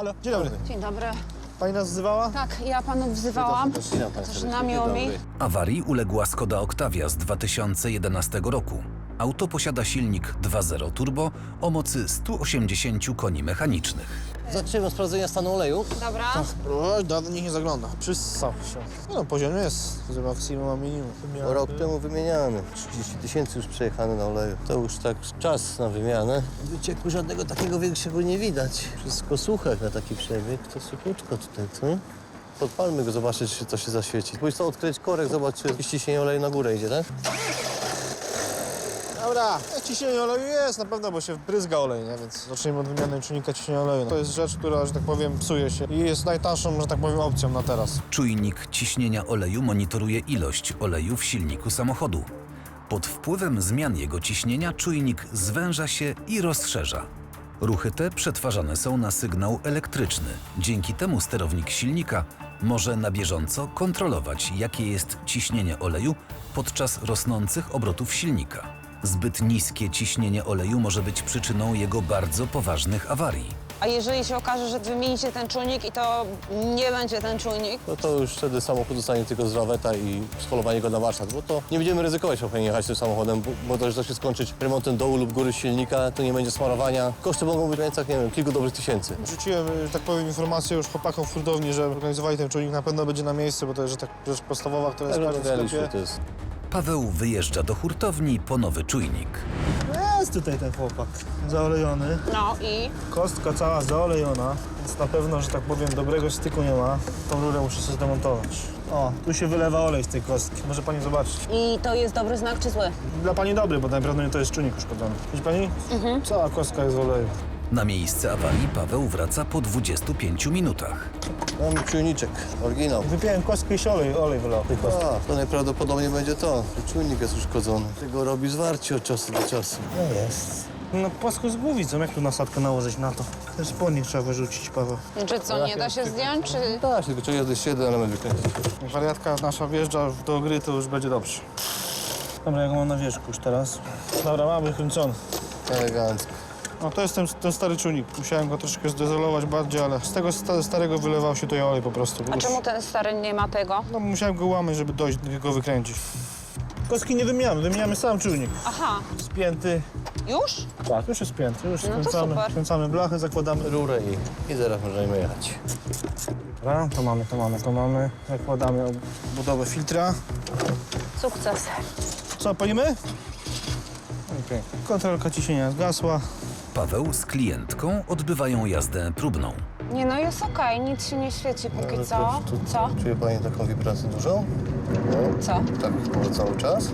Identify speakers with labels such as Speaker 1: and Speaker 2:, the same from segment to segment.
Speaker 1: Halo, dzień dobry.
Speaker 2: Dzień dobry.
Speaker 1: Pani nas wzywała?
Speaker 2: Tak, ja panu wzywałam. Też na miło mi.
Speaker 3: Awarii uległa Skoda Octavia z 2011 roku. Auto posiada silnik 2.0 turbo o mocy 180 koni mechanicznych.
Speaker 4: Zaczniemy od sprawdzenia stanu oleju.
Speaker 2: Dobra.
Speaker 1: Oj, dawno niech nie zagląda. Przystał się. No, poziom jest. Z maksimum a minimum.
Speaker 4: Rok temu wymieniany. 30 tysięcy już przejechane na oleju. To już tak czas na wymianę. Wycieku żadnego takiego większego nie widać. Wszystko suche na taki przebieg. To suchuczko tutaj, co? Podpalmy go, zobaczyć, czy to się zaświeci. Pójdź to odkryć korek, zobacz, czy ciśnienie oleju na górę idzie, tak?
Speaker 1: Dobra, ciśnienie oleju jest na pewno, bo się bryzga olej, nie? Więc zacznijmy od wymiany czujnika ciśnienia oleju. To jest rzecz, która, że tak powiem, psuje się i jest najtańszą, że tak powiem, opcją na teraz.
Speaker 3: Czujnik ciśnienia oleju monitoruje ilość oleju w silniku samochodu. Pod wpływem zmian jego ciśnienia czujnik zwęża się i rozszerza. Ruchy te przetwarzane są na sygnał elektryczny. Dzięki temu sterownik silnika może na bieżąco kontrolować, jakie jest ciśnienie oleju podczas rosnących obrotów silnika. Zbyt niskie ciśnienie oleju może być przyczyną jego bardzo poważnych awarii.
Speaker 2: A jeżeli się okaże, że wymienicie ten czujnik i to nie będzie ten czujnik,
Speaker 4: No to już wtedy samochód zostanie tylko z raweta i spolowanie go na warsztat, bo to nie będziemy ryzykować powinien jechać tym samochodem, bo może to się skończyć remontem dołu lub góry silnika, tu nie będzie smarowania. Koszty mogą być w granicach, nie wiem, kilku dobrych tysięcy.
Speaker 1: Rzuciłem, że tak powiem, informację już chłopakom w hurtowni, że organizowali ten czujnik, na pewno będzie na miejscu, bo to jest że tak, rzecz podstawowa, która jest w każdym
Speaker 4: Rozmawialiśmy,
Speaker 1: sklepie.
Speaker 4: to jest
Speaker 3: Paweł wyjeżdża do hurtowni po nowy czujnik.
Speaker 1: Jest tutaj ten chłopak, zaolejony.
Speaker 2: no i
Speaker 1: Kostka cała zaolejona, więc na pewno, że tak powiem, dobrego styku nie ma. Tą rurę muszę sobie zdemontować. O, tu się wylewa olej z tej kostki. Może pani zobaczyć.
Speaker 2: i to jest dobry znak czy zły?
Speaker 1: Dla pani dobry, bo najprawdopodobniej to jest czujnik uszkodzony. Widzi pani? Cała kostka jest w oleju.
Speaker 3: Na miejsce awarii Paweł wraca po 25 minutach.
Speaker 4: Mamy czujniczek, oryginał.
Speaker 1: Wypiłem kostkę i się olej, olej wylał. tej kostki.
Speaker 4: A, to najprawdopodobniej będzie to. Czujnik jest uszkodzony. Tego robi zwarcie od czasu do czasu.
Speaker 1: No jest. No płasko z głowicą, jak tu nasadkę nałożyć na to? Ten spodnik trzeba wyrzucić, Paweł.
Speaker 2: Czy co, nie da się zdjąć, czy...
Speaker 4: Tak, tylko trzeba jest jeden element wykręcić.
Speaker 1: Jak wariatka nasza wjeżdża do gry, to już będzie dobrze. Dobra, jak mam na wierzchu już teraz. Dobra, mam wykręcony.
Speaker 4: Elegancko.
Speaker 1: No to jest ten, ten stary czujnik. Musiałem go troszkę zdezolować bardziej, ale z tego sta- starego wylewał się to olej po prostu.
Speaker 2: A czemu ten stary nie ma tego?
Speaker 1: No musiałem go łamać, żeby dojść, go wykręcić. Kostki nie wymieniamy, wymieniamy sam czujnik.
Speaker 2: Aha,
Speaker 1: Spięty.
Speaker 2: już?
Speaker 1: Tak, już jest spięty. Już
Speaker 2: No to
Speaker 1: skręcamy,
Speaker 2: super.
Speaker 1: skręcamy blachę, zakładamy.
Speaker 4: Rurę i, i zaraz możemy jechać.
Speaker 1: Dobra, to mamy, to mamy, to mamy. Zakładamy budowę filtra.
Speaker 2: Sukces.
Speaker 1: Co, palimy? Okej. Kontrolka ciśnienia zgasła.
Speaker 3: Paweł z klientką odbywają jazdę próbną.
Speaker 2: Nie no, jest okej, nic się nie świeci póki co.
Speaker 4: tu,
Speaker 2: Co?
Speaker 4: Czuje pani taką wibrację dużą? No,
Speaker 2: Co?
Speaker 4: tak było cały czas.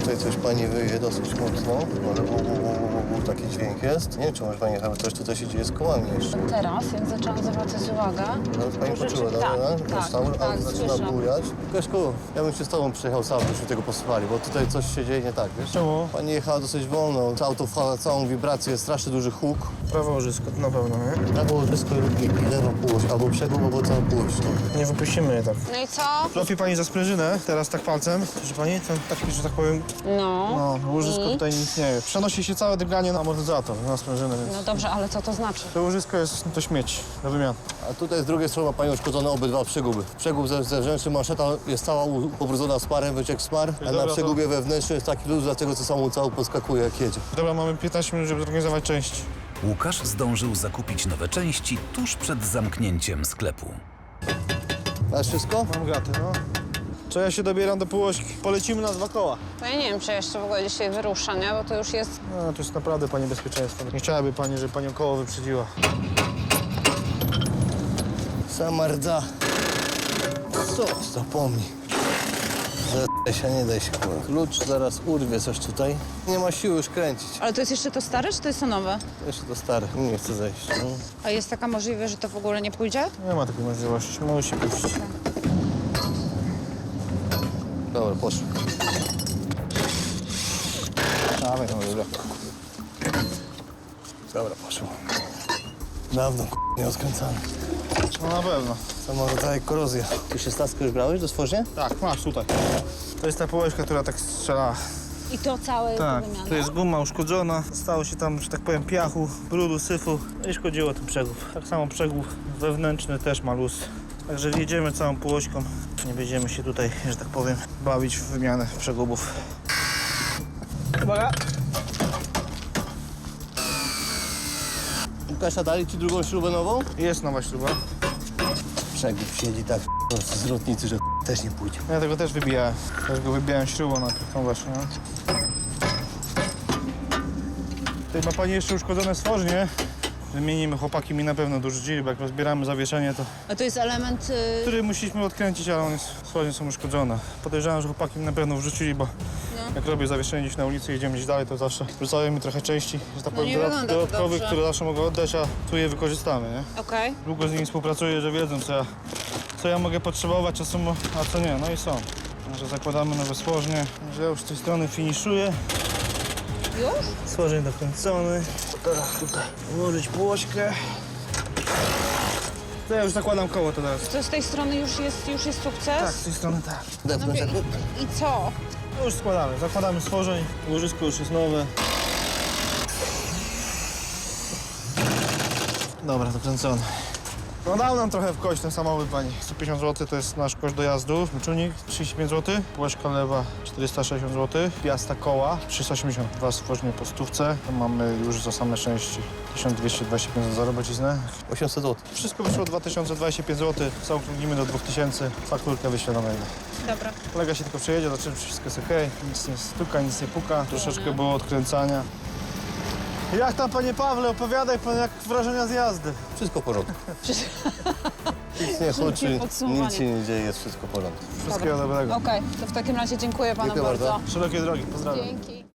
Speaker 4: Tutaj coś pani wyje dosyć mocno, ale bu, bu, bu, bu, bu, taki dźwięk jest. Nie wiem, czy może pani jechać, coś tutaj się dzieje z kołami jeszcze.
Speaker 2: Teraz, jak zaczęłam zwracać uwagę,
Speaker 4: Teraz pani
Speaker 2: to
Speaker 4: poczuła,
Speaker 2: rzeczy-
Speaker 4: dobra?
Speaker 2: tak, tak,
Speaker 4: tam,
Speaker 2: tak,
Speaker 4: a zaczyna
Speaker 2: słyszę.
Speaker 4: bujać. Kaśku, ja bym się z tobą przyjechał sam, byśmy tego posłuchali, bo tutaj coś się dzieje nie tak, wiesz?
Speaker 1: Czemu?
Speaker 4: Pani jechała dosyć wolno, to auto wchwala całą wibrację, strasznie duży huk.
Speaker 1: Prawo łożysko, na pewno, nie?
Speaker 4: Prawo łożysko i, lewo półoś, albo przegub, albo cała półoś. No.
Speaker 1: Nie wypuścimy je tak.
Speaker 2: No i co?
Speaker 1: Złapie pani za sprężynę, teraz tak palcem. Proszę pani, ten taki, że tak powiem,
Speaker 2: No.
Speaker 1: no, łożysko
Speaker 2: I?
Speaker 1: tutaj nic nie jest. Przenosi się całe drganie na amortyzator, na sprężynę, więc...
Speaker 2: No dobrze, ale co to znaczy?
Speaker 1: To łożysko jest to śmieć do wymiany.
Speaker 4: A tutaj z drugiej strony ma pani uszkodzone obydwa przeguby. Przegub ze- zewnętrzny, manszeta jest cała u- pobrudzona sparem, wyciek smar, a
Speaker 1: Dobra,
Speaker 4: na
Speaker 1: to-
Speaker 4: przegubie wewnętrznym jest taki luz, dlatego co samą całą podskakuje jak jedzie.
Speaker 1: Dobra, mamy 15 minut, żeby zorganizować część.
Speaker 3: Łukasz zdążył zakupić nowe części tuż przed zamknięciem sklepu.
Speaker 4: Masz wszystko?
Speaker 1: Mam graty, no. Co ja się dobieram do półośki? Polecimy na dwa koła.
Speaker 2: No ja nie wiem, czy jeszcze w ogóle dzisiaj wyrusza, nie? Bo to już jest...
Speaker 1: No, to jest naprawdę pani bezpieczeństwo. Nie chciałaby pani, żeby panią koło wyprzedziła.
Speaker 4: Sama rdza. Co? Zapomnij. Zadaj się, nie daj się kurwa. Klucz zaraz urwie coś tutaj. Nie ma siły już kręcić.
Speaker 2: Ale to jest jeszcze to stare, czy to jest to nowe?
Speaker 4: Jeszcze to stare, nie chcę zejść. No.
Speaker 2: A jest taka możliwość, że to w ogóle nie pójdzie?
Speaker 1: Nie ma takiej możliwości, musi puścić.
Speaker 4: Dobra, poszło.
Speaker 1: Dawaj, no dobra.
Speaker 4: Dobra, poszło. Dawno k***, nie rozkręcany.
Speaker 1: No na pewno.
Speaker 4: Samo rodzaj korozja. Ty szesnastkę już brałeś do stworzenia?
Speaker 1: Tak, masz tutaj. To jest ta półeczka, która tak strzela
Speaker 2: I to całe
Speaker 1: Tak,
Speaker 2: do wymiany?
Speaker 1: to jest guma uszkodzona. Stało się tam, że tak powiem, piachu, brudu, syfu. No i szkodziło ten przegub. Tak samo przegub wewnętrzny też ma luz. Także jedziemy całą półośką. Nie będziemy się tutaj, że tak powiem, bawić w wymianę przegubów. Uwaga!
Speaker 4: Łukasza, dali ci drugą śrubę nową?
Speaker 1: Jest nowa śruba.
Speaker 4: Przegub siedzi tak z lotnicy, że też nie pójdzie.
Speaker 1: Ja tego też wybijałem. Też go wybijałem śrubą na tą właśnie. No. Tutaj ma pani jeszcze uszkodzone stworzenie. Wymienimy, chłopaki mi na pewno dorzucili, bo jak rozbieramy zawieszenie, to
Speaker 2: A to jest element... y,
Speaker 1: który musieliśmy odkręcić, ale on jest, stworzenia są uszkodzone. Podejrzewam, że chłopaki mi na pewno wrzucili, bo jak robię zawieszenie gdzieś na ulicy i jedziemy gdzieś dalej, to zawsze wrzucają mi trochę części, że tak
Speaker 2: No nie
Speaker 1: powiem, dodat-
Speaker 2: wygląda to
Speaker 1: dodatkowych,
Speaker 2: dobrze.
Speaker 1: które zawsze mogę oddać, a tu je wykorzystamy, nie?
Speaker 2: Okej.
Speaker 1: Długo z nimi współpracuję, że wiedzą, co ja, co ja mogę potrzebować, a co, mo- a co nie. No i są. Także zakładamy nowe stworzenie. Że ja już z tej strony finiszuję.
Speaker 2: Już?
Speaker 1: Stworzeń dokręcony. Teraz tutaj ułożyć płośkę. To ja już zakładam koło to teraz.
Speaker 2: To z tej strony już jest, już jest sukces?
Speaker 1: Tak, z tej strony tak.
Speaker 2: No
Speaker 4: jakby?
Speaker 2: i, I co?
Speaker 1: No już składamy. Zakładamy stworzeń. Łożysko już jest nowe. Dobra, dokręcony. No dał nam trochę w kość ten samochód pani. 150 zł to jest nasz koszt dojazdu. Czujnik 35 zł, płeszka lewa 460 zł, piasta koła 380, dwa stworzenie po stówce. To mamy już za same części 1225 zł za robociznę.
Speaker 4: 800 zł.
Speaker 1: Wszystko wyszło 2025 zł, zaokrąglimy do 2000, fakturkę wyślę na maila.
Speaker 2: Dobra.
Speaker 1: Kolega się tylko przejedzie, zobaczymy, czy wszystko jest ok. Nic nie stuka, nic nie puka. Troszeczkę było odkręcania. Jak tam, panie Pawle, opowiadaj pan, jak wrażenia z jazdy.
Speaker 4: Wszystko w porządku. Nic nie huczy,
Speaker 2: podsumowanie.
Speaker 4: nic się nie dzieje, jest wszystko w porządku.
Speaker 1: Wszystkiego dobrego.
Speaker 2: Okej, to w takim razie dziękuję panu
Speaker 4: Dziękuję bardzo.
Speaker 2: bardzo.
Speaker 1: Szerokie drogi, pozdrawiam.
Speaker 2: Dzięki.